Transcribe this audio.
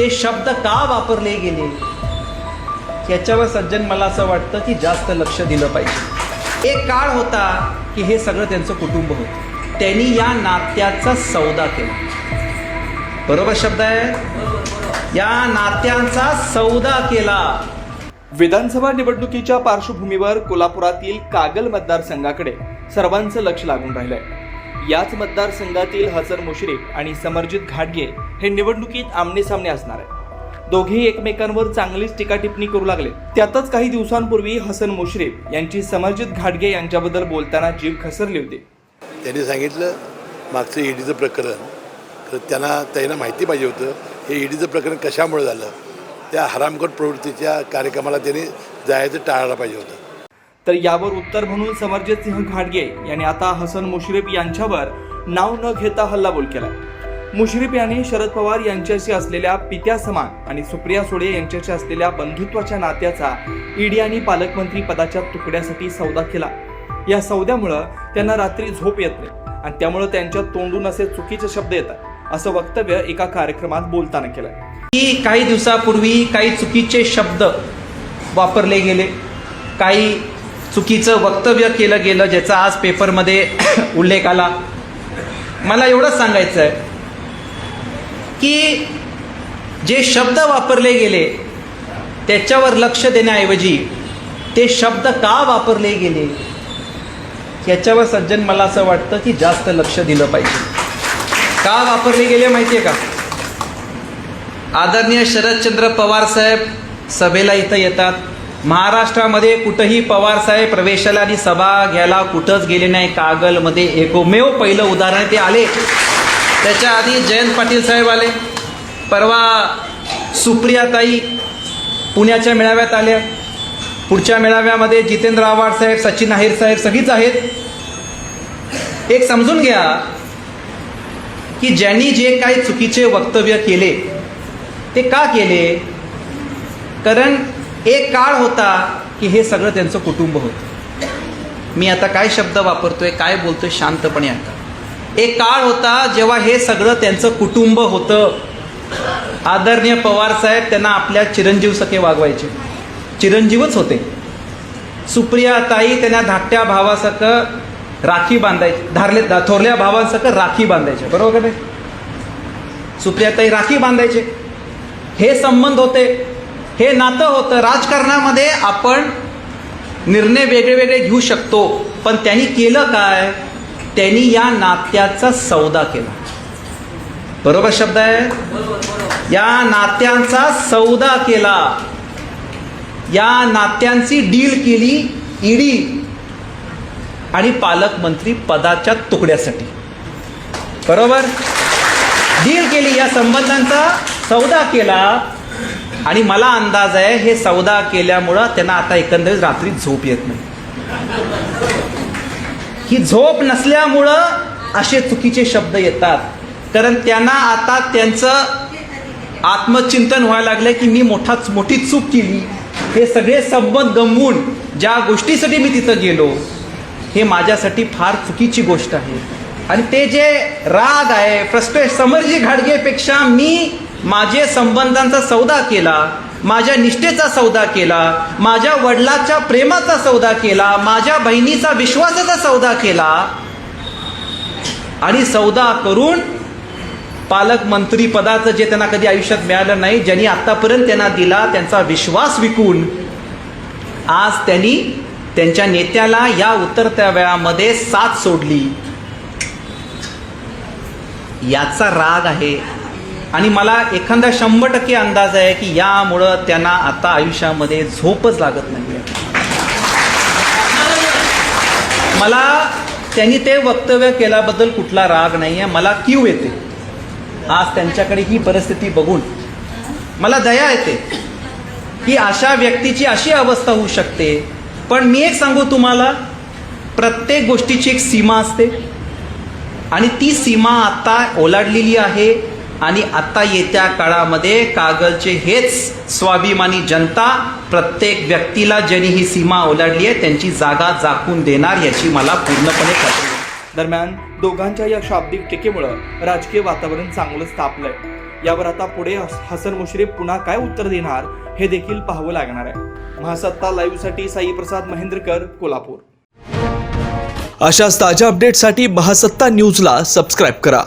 ते शब्द का वापरले गेले? याच्यावर सज्जन मला असं वाटतं की जास्त लक्ष दिलं पाहिजे. एक काळ होता की हे सगळं त्यांचं कुटुंब होतं. त्यांनी या नात्याचा सौदा केला. बरोबर शब्द आहे? या नात्यांचा सौदा केला. विधानसभा निवडणुकीच्या पार्श्वभूमीवर कोल्हापुरातील कागल मतदारसंघाकडे सर्वांचं लक्ष लागून राहिलंय. याच मतदारसंघातील हसन मुश्रीफ आणि समरजित घाटगे हे निवडणुकीत आमने सामने असणार आहे. दोघेही एकमेकांवर चांगलीच टीका टिप्पणी करू लागले. त्यातच काही दिवसांपूर्वी हसन मुश्रीफ यांची समरजित घाटगे यांच्याबद्दल बोलताना जीभ खसरली होती. त्यांनी सांगितलं मागचं ईडीचं प्रकरण तर त्यांना त्यांना माहिती पाहिजे होतं हे ईडीचं प्रकरण कशामुळे झालं? त्या हरामखोर प्रवृत्तीच्या कार्यक्रमाला त्यांनी जायचं टाळायला पाहिजे होतं. तर यावर उत्तर म्हणून समरजित सिंह घाटगे यांनी आता हसन मुश्रीफ यांच्यावर नाव न घेता हल्लाबोल केलाय. मुश्रीफ यांनी शरद पवार यांच्याशी असलेल्या पित्या समान आणि सुप्रिया सुळे यांच्याशी असलेल्या बंधुत्वाच्या नात्याचा ईडी आणि पालकमंत्री पदाच्या तुकड्यासाठी सौदा केला. या सौद्यामुळं त्यांना रात्री झोप येत नाही आणि त्यामुळं त्यांच्या तोंडून असे चुकीचे शब्द येतात असं वक्तव्य एका कार्यक्रमात बोलताना केलं की काही दिवसापूर्वी काही चुकीचे शब्द वापरले गेले. काही चुकीचं वक्तव्य केलं गेलं ज्याचा आज पेपरमध्ये उल्लेख आला. मला एवढंच सांगायचं आहे की जे शब्द वापरले गेले त्याच्यावर लक्ष देण्याऐवजी ते शब्द का वापरले गेले? याच्यावर सज्जन मला असं वाटतं की जास्त लक्ष दिलं पाहिजे. का वापरले गेले माहिती आहे का? आदरणीय शरदचंद्र पवार साहेब सभेला इथं येतात. महाराष्ट्रामध्ये कुठंही पवार साहेब प्रवेशाला आणि सभा घ्यायला कुठंच गेले नाही. कागलमध्ये एकमेव पहिलं उदाहरण ते आले. त्याच्या आधी जयंत पाटील साहेब आले. परवा सुप्रियाताई पुण्याच्या मेळाव्यात आल्या. पुढच्या मेळाव्यामध्ये जितेंद्र आव्हाड साहेब सचिन आहेर साहेब सगळीच आहेत. एक समजून घ्या की ज्यांनी जे काही चुकीचे वक्तव्य केले ते का केले? कारण एक काळ होता की हे सगळं त्यांचं कुटुंब होतं. मी आता काय शब्द वापरतोय काय बोलतोय शांतपणे आता. एक काळ होता जेव्हा हे सगळं त्यांचं कुटुंब होतं. आदरणीय पवार साहेब त्यांना आपल्या चिरंजीव सखे वागवायचे. चिरंजीवच होते. सुप्रिया ताई त्यांना धाकट्या भावासारखं राखी बांधायची. धारले थोरल्या भावांसक राखी बांधायचे. बरोबर का नाही सुप्रियाताई राखी बांधायचे. हे संबंध होते. हे नातं होतं. राजकारणामध्ये आपण निर्णय वेगळे वेगळे घेऊ शकतो. पण त्यांनी केलं काय? त्यांनी या नात्याचा सौदा केला. बरोबर शब्द आहे? या नात्यांचा सौदा केला. या नात्यांची डील केली ईडी आणि पालकमंत्री पदाच्या तुकड्यासाठी. बरोबर? डील केली या संबंधांचा सौदा केला आणि मला अंदाज आहे हे सौदा केल्यामुळं त्यांना आता एकंदरीत रात्री झोप येत नाही. ही झोप नसल्यामुळं असे चुकीचे शब्द येतात. कारण त्यांना आता त्यांचं आत्मचिंतन व्हायला लागलं की मी मोठा मोठी चूक केली. हे सगळे संबंध गमवून ज्या गोष्टीसाठी मी तिथं गेलो हे माझ्यासाठी फार चुकीची गोष्ट आहे. आणि ते जे राग आहे फ्रस्ट्रेट समरजी घाडगेपेक्षा मी माझे संबंधांचा सौदा केला माझ्या निष्ठेचा सौदा केला माझ्या वडिलाच्या प्रेमाचा सौदा केला माझ्या बहिणीचा विश्वासाचा सौदा केला. आणि सौदा करून पालकमंत्री पदाचं जे त्यांना कधी आयुष्यात मिळालं नाही ज्यांनी आतापर्यंत त्यांना दिला त्यांचा विश्वास विकून आज त्यांनी त्यांच्या नेत्याला या उतरत्या वेळामध्ये साथ सोडली. याचा राग आहे. आणि मला एखादा शंभर टक्के अंदाज आहे की यामुळं त्यांना आता आयुष्यामध्ये झोपच लागत नाही मला त्यांनी ते वक्तव्य केल्याबद्दल कुठला राग नाही आहे मला क्यू येते. आज त्यांच्याकडे ही परिस्थिती बघून मला दया येते की अशा व्यक्तीची अशी अवस्था होऊ शकते. पण मी एक सांगू तुम्हाला प्रत्येक गोष्टीची एक सीमा असते. आणि ती सीमा आता ओलांडलेली आहे आणि आता येत्या काळामध्ये कागलचे हेच स्वाभिमानी जनता प्रत्येक व्यक्तीला ज्यांनी ही सीमा ओलांडली आहे त्यांची जागा झाकून देणार याची मला पूर्णपणे खात्री आहे. दरम्यान दोघांच्या या शाब्दिक टीकेमुळं राजकीय वातावरण चांगलंच तापलंय यावर आता पुढे हसन मुश्रीफ पुन्हा काय उत्तर देणार हे देखील पाहावं लागणार आहे. महासत्ता लाईव्हसाठी साई प्रसाद महेंद्रकर कोल्हापूर. अशाच ताज्या अपडेटसाठी महासत्ता न्यूजला सबस्क्राईब करा.